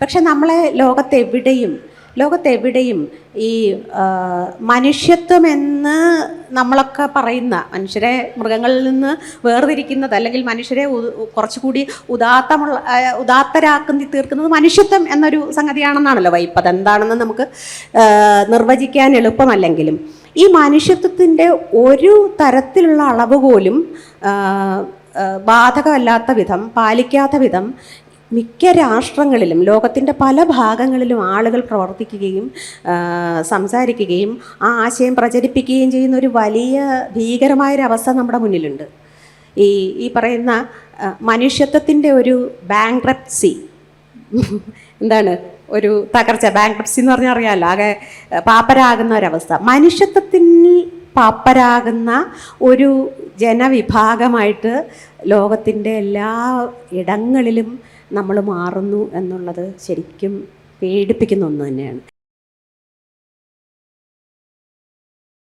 പക്ഷെ നമ്മളെ ലോകത്തെവിടെയും ലോകത്തെവിടെയും ഈ മനുഷ്യത്വം എന്ന് നമ്മളൊക്കെ പറയുന്ന മനുഷ്യരെ മൃഗങ്ങളിൽ നിന്ന് വേർതിരിക്കുന്നത് അല്ലെങ്കിൽ മനുഷ്യരെ കുറച്ചുകൂടി ഉദാത്തമുള്ള ഉദാത്തരാക്കി തീർക്കുന്നത് മനുഷ്യത്വം എന്നൊരു സംഗതിയാണെന്നാണല്ലോ വൈപ്പ് അതെന്താണെന്ന് നമുക്ക് നിർവചിക്കാൻ എളുപ്പമല്ലെങ്കിലും ഈ മനുഷ്യത്വത്തിന്റെ ഒരു തരത്തിലുള്ള അളവ് പോലും ബാധകമല്ലാത്ത വിധം പാലിക്കാത്ത വിധം മിക്ക രാഷ്ട്രങ്ങളിലും ലോകത്തിന്റെ പല ഭാഗങ്ങളിലും ആളുകൾ പ്രവർത്തിക്കുകയും സംസാരിക്കുകയും ആ ആശയം പ്രചരിപ്പിക്കുകയും ചെയ്യുന്ന ഒരു വലിയ ഭീകരമായൊരവസ്ഥ നമ്മുടെ മുന്നിലുണ്ട്. ഈ ഈ പറയുന്ന മനുഷ്യത്വത്തിന്റെ ഒരു ബാങ്ക്രപ്സി. എന്താണ്? ഒരു തകർച്ച. ബാങ്ക്രപ്സി എന്ന് പറഞ്ഞാൽ അറിയാമല്ലോ ആകെ പാപ്പരാകുന്ന ഒരവസ്ഥ. മനുഷ്യത്വത്തിൽ പാപ്പരാകുന്ന ഒരു ജനവിഭാഗമായിട്ട് ലോകത്തിന്റെ എല്ലാ ഇടങ്ങളിലും നമ്മൾ മാറുന്നു എന്നുള്ളത് ശരിക്കും പേടിപ്പിക്കുന്ന ഒന്ന് തന്നെയാണ്.